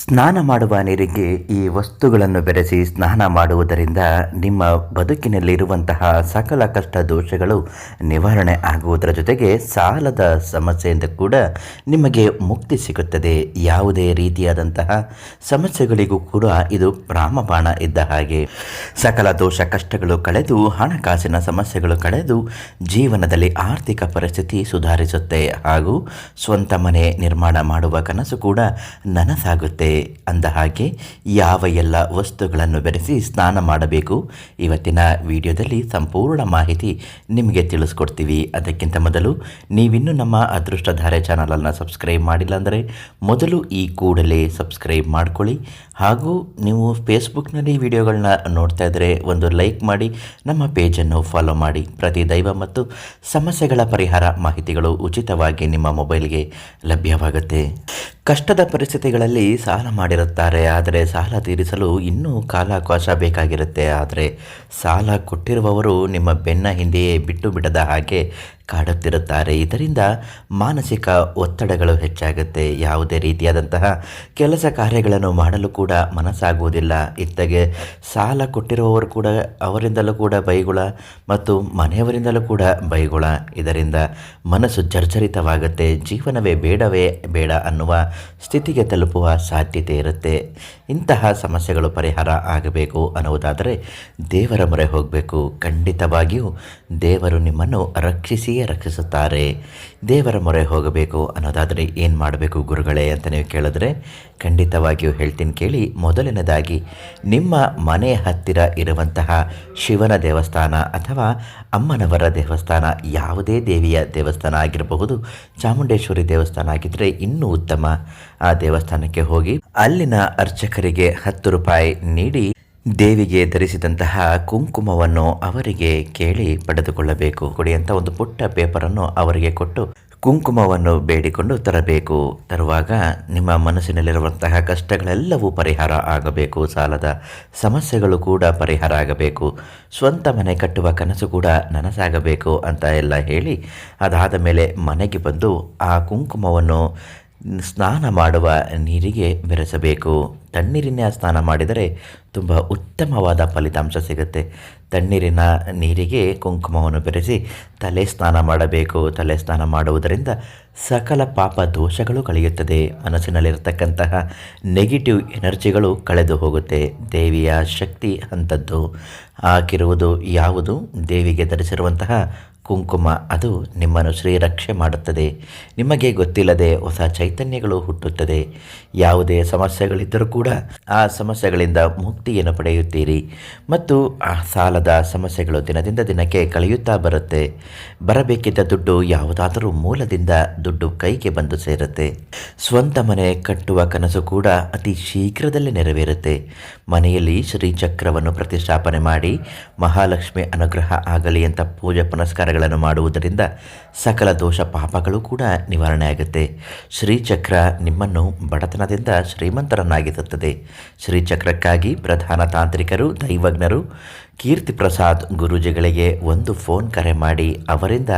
ಸ್ನಾನ ಮಾಡುವ ನೀರಿಗೆ ಈ ವಸ್ತುಗಳನ್ನು ಬೆರೆಸಿ ಸ್ನಾನ ಮಾಡುವುದರಿಂದ ನಿಮ್ಮ ಬದುಕಿನಲ್ಲಿರುವಂತಹ ಸಕಲ ಕಷ್ಟ ದೋಷಗಳು ನಿವಾರಣೆ ಆಗುವುದರ ಜೊತೆಗೆ ಸಾಲದ ಸಮಸ್ಯೆಯಿಂದ ಕೂಡ ನಿಮಗೆ ಮುಕ್ತಿ ಸಿಗುತ್ತದೆ. ಯಾವುದೇ ರೀತಿಯಾದಂತಹ ಸಮಸ್ಯೆಗಳಿಗೂ ಕೂಡ ಇದು ರಾಮಬಾಣ ಇದ್ದ ಹಾಗೆ. ಸಕಲ ದೋಷ ಕಷ್ಟಗಳು ಕಳೆದು, ಹಣಕಾಸಿನ ಸಮಸ್ಯೆಗಳು ಕಳೆದು ಜೀವನದಲ್ಲಿ ಆರ್ಥಿಕ ಪರಿಸ್ಥಿತಿ ಸುಧಾರಿಸುತ್ತೆ ಹಾಗೂ ಸ್ವಂತ ಮನೆ ನಿರ್ಮಾಣ ಮಾಡುವ ಕನಸು ಕೂಡ ನನಸಾಗುತ್ತೆ. ಅಂದ ಹಾಗೆ ಯಾವ ಎಲ್ಲ ವಸ್ತುಗಳನ್ನು ಬೆರೆಸಿ ಸ್ನಾನ ಮಾಡಬೇಕು, ಇವತ್ತಿನ ವಿಡಿಯೋದಲ್ಲಿ ಸಂಪೂರ್ಣ ಮಾಹಿತಿ ನಿಮಗೆ ತಿಳಿಸ್ಕೊಡ್ತೀವಿ. ಅದಕ್ಕಿಂತ ಮೊದಲು ನೀವಿನ್ನೂ ನಮ್ಮ ಅದೃಷ್ಟಧಾರೆ ಚಾನಲನ್ನು ಸಬ್ಸ್ಕ್ರೈಬ್ ಮಾಡಿಲ್ಲ ಅಂದರೆ ಮೊದಲು ಈ ಕೂಡಲೇ ಸಬ್ಸ್ಕ್ರೈಬ್ ಮಾಡ್ಕೊಳ್ಳಿ. ಹಾಗೂ ನೀವು ಫೇಸ್ಬುಕ್ನಲ್ಲಿ ವಿಡಿಯೋಗಳನ್ನ ನೋಡ್ತಾ ಇದ್ದರೆ ಒಂದು ಲೈಕ್ ಮಾಡಿ, ನಮ್ಮ ಪೇಜನ್ನು ಫಾಲೋ ಮಾಡಿ. ಪ್ರತಿ ದೈವ ಮತ್ತು ಸಮಸ್ಯೆಗಳ ಪರಿಹಾರ ಮಾಹಿತಿಗಳು ಉಚಿತವಾಗಿ ನಿಮ್ಮ ಮೊಬೈಲ್ಗೆ ಲಭ್ಯವಾಗುತ್ತೆ. ಕಷ್ಟದ ಪರಿಸ್ಥಿತಿಗಳಲ್ಲಿ ಸಾಲ ಮಾಡಿರುತ್ತಾರೆ. ಆದರೆ ಸಾಲ ತೀರಿಸಲು ಇನ್ನೂ ಕಾಲಾವಕಾಶ ಬೇಕಾಗಿರುತ್ತೆ. ಆದರೆ ಸಾಲ ಕೊಟ್ಟಿರುವವರು ನಿಮ್ಮ ಬೆನ್ನ ಹಿಂದೆಯೇ ಬಿಟ್ಟು ಬಿಡದ ಹಾಗೆ ಕಾಡುತ್ತಿರುತ್ತಾರೆ. ಇದರಿಂದ ಮಾನಸಿಕ ಒತ್ತಡಗಳು ಹೆಚ್ಚಾಗುತ್ತೆ. ಯಾವುದೇ ರೀತಿಯಾದಂತಹ ಕೆಲಸ ಕಾರ್ಯಗಳನ್ನು ಮಾಡಲು ಕೂಡ ಮನಸ್ಸಾಗುವುದಿಲ್ಲ. ಇತ್ತಗೆ ಸಾಲ ಕೊಟ್ಟಿರುವವರು ಕೂಡ ಅವರಿಂದಲೂ ಕೂಡ ಬೈಗುಳ ಮತ್ತು ಮನೆಯವರಿಂದಲೂ ಕೂಡ ಬೈಗುಳ. ಇದರಿಂದ ಮನಸ್ಸು ಜರ್ಜರಿತವಾಗುತ್ತೆ. ಜೀವನವೇ ಬೇಡವೇ ಬೇಡ ಅನ್ನುವ ಸ್ಥಿತಿಗೆ ತಲುಪುವ ಸಾಧ್ಯತೆ ಇರುತ್ತೆ. ಇಂತಹ ಸಮಸ್ಯೆಗಳು ಪರಿಹಾರ ಆಗಬೇಕು ಅನ್ನುವುದಾದರೆ ದೇವರ ಮೊರೆ ಹೋಗಬೇಕು. ಖಂಡಿತವಾಗಿಯೂ ದೇವರು ನಿಮ್ಮನ್ನು ರಕ್ಷಿಸಿಯೇ ರಕ್ಷಿಸುತ್ತಾರೆ. ದೇವರ ಮೊರೆ ಹೋಗಬೇಕು ಅನ್ನೋದಾದರೆ ಏನು ಮಾಡಬೇಕು ಗುರುಗಳೇ ಅಂತ ನೀವು ಕೇಳಿದ್ರೆ ಖಂಡಿತವಾಗಿಯೂ ಹೇಳ್ತೀನಿ ಕೇಳಿ. ಮೊದಲನೇದಾಗಿ ನಿಮ್ಮ ಮನೆ ಹತ್ತಿರ ಇರುವಂತಹ ಶಿವನ ದೇವಸ್ಥಾನ ಅಥವಾ ಅಮ್ಮನವರ ದೇವಸ್ಥಾನ ಯಾವುದೇ ದೇವಿಯ ದೇವಸ್ಥಾನ ಆಗಿರಬಹುದು. ಚಾಮುಂಡೇಶ್ವರಿ ದೇವಸ್ಥಾನ ಆಗಿದ್ದರೆ ಇನ್ನೂ ಉತ್ತಮ. ಆ ದೇವಸ್ಥಾನಕ್ಕೆ ಹೋಗಿ ಅಲ್ಲಿನ ಅರ್ಚಕರಿಗೆ ಹತ್ತು ರೂಪಾಯಿ ನೀಡಿ ದೇವಿಗೆ ಧರಿಸಿದಂತಹ ಕುಂಕುಮವನ್ನು ಅವರಿಗೆ ಕೇಳಿ ಪಡೆದುಕೊಳ್ಳಬೇಕು. ಕೊಡಿ ಅಂತ ಒಂದು ಪುಟ್ಟ ಪೇಪರನ್ನು ಅವರಿಗೆ ಕೊಟ್ಟು ಕುಂಕುಮವನ್ನು ಬೇಡಿಕೊಂಡು ತರಬೇಕು. ತರುವಾಗ ನಿಮ್ಮ ಮನಸ್ಸಿನಲ್ಲಿರುವಂತಹ ಕಷ್ಟಗಳೆಲ್ಲವೂ ಪರಿಹಾರ ಆಗಬೇಕು. ಸಾಲದ ಸಮಸ್ಯೆಗಳು ಕೂಡ ಪರಿಹಾರ ಆಗಬೇಕು. ಸ್ವಂತ ಮನೆ ಕಟ್ಟುವ ಕನಸು ಕೂಡ ನನಸಾಗಬೇಕು ಅಂತ ಎಲ್ಲ ಹೇಳಿ ಅದಾದ ಮೇಲೆ ಮನೆಗೆ ಬಂದು ಆ ಕುಂಕುಮವನ್ನು ಸ್ನಾನ ಮಾಡುವ ನೀರಿಗೆ ಬೆರೆಸಬೇಕು. ತಣ್ಣೀರಿನ ಸ್ನಾನ ಮಾಡಿದರೆ ತುಂಬ ಉತ್ತಮವಾದ ಫಲಿತಾಂಶ ಸಿಗುತ್ತೆ. ತಣ್ಣೀರಿನ ನೀರಿಗೆ ಕುಂಕುಮವನ್ನು ಬೆರೆಸಿ ತಲೆ ಸ್ನಾನ ಮಾಡಬೇಕು. ತಲೆ ಸ್ನಾನ ಮಾಡುವುದರಿಂದ ಸಕಲ ಪಾಪ ದೋಷಗಳು ಕಳೆಯುತ್ತದೆ. ಮನಸ್ಸಿನಲ್ಲಿರತಕ್ಕಂತಹ ನೆಗೆಟಿವ್ ಎನರ್ಜಿಗಳು ಕಳೆದು ಹೋಗುತ್ತೆ. ದೇವಿಯ ಶಕ್ತಿ ಅಂಥದ್ದು. ಹಾಕಿರುವುದು ಯಾವುದು? ದೇವಿಗೆ ಧರಿಸಿರುವಂತಹ ಕುಂಕುಮ, ಅದು ನಿಮ್ಮನ್ನು ಶ್ರೀರಕ್ಷೆ ಮಾಡುತ್ತದೆ. ನಿಮಗೆ ಗೊತ್ತಿಲ್ಲದೆ ಹೊಸ ಚೈತನ್ಯಗಳು ಹುಟ್ಟುತ್ತದೆ. ಯಾವುದೇ ಸಮಸ್ಯೆಗಳಿದ್ದರೂ ಆ ಸಮಸ್ಯೆಗಳಿಂದ ಮುಕ್ತಿಯನ್ನು ಪಡೆಯುತ್ತೀರಿ. ಮತ್ತು ಆ ಸಾಲದ ಸಮಸ್ಯೆಗಳು ದಿನದಿಂದ ದಿನಕ್ಕೆ ಕಳೆಯುತ್ತಾ ಬರುತ್ತೆ. ಬರಬೇಕಿದ್ದ ದುಡ್ಡು ಯಾವುದಾದರೂ ಮೂಲದಿಂದ ದುಡ್ಡು ಕೈಗೆ ಬಂದು ಸೇರುತ್ತೆ. ಸ್ವಂತ ಮನೆ ಕಟ್ಟುವ ಕನಸು ಕೂಡ ಅತಿ ಶೀಘ್ರದಲ್ಲೇ ನೆರವೇರುತ್ತೆ. ಮನೆಯಲ್ಲಿ ಶ್ರೀಚಕ್ರವನ್ನು ಪ್ರತಿಷ್ಠಾಪನೆ ಮಾಡಿ ಮಹಾಲಕ್ಷ್ಮಿ ಅನುಗ್ರಹ ಆಗಲಿ ಅಂತ ಪೂಜೆ ಪುನಸ್ಕಾರಗಳನ್ನು ಮಾಡುವುದರಿಂದ ಸಕಲ ದೋಷ ಪಾಪಗಳು ಕೂಡ ನಿವಾರಣೆ ಆಗುತ್ತೆ ಶ್ರೀಚಕ್ರ ನಿಮ್ಮನ್ನು ಬಡತನದಿಂದ ಶ್ರೀಮಂತರನ್ನಾಗಿಸುತ್ತದೆ ಶ್ರೀಚಕ್ರಕ್ಕಾಗಿ ಪ್ರಧಾನ ತಾಂತ್ರಿಕರು, ದೈವಜ್ಞರು ಕೀರ್ತಿ ಪ್ರಸಾದ್ ಗುರೂಜಿಗಳಿಗೆ ಒಂದು ಫೋನ್ ಕರೆ ಮಾಡಿ ಅವರಿಂದ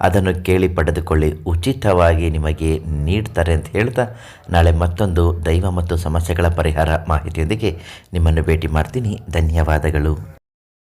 ಅದನ್ನು ಕೇಳಿ ಪಡೆದುಕೊಳ್ಳಿ. ಉಚಿತವಾಗಿ ನಿಮಗೆ ನೀಡ್ತಾರೆ ಅಂತ ಹೇಳ್ತಾ ನಾಳೆ ಮತ್ತೊಂದು ದೈವ ಮತ್ತು ಸಮಸ್ಯೆಗಳ ಪರಿಹಾರ ಮಾಹಿತಿಯೊಂದಿಗೆ ನಿಮ್ಮನ್ನು ಭೇಟಿ ಮಾಡ್ತೀನಿ. ಧನ್ಯವಾದಗಳು.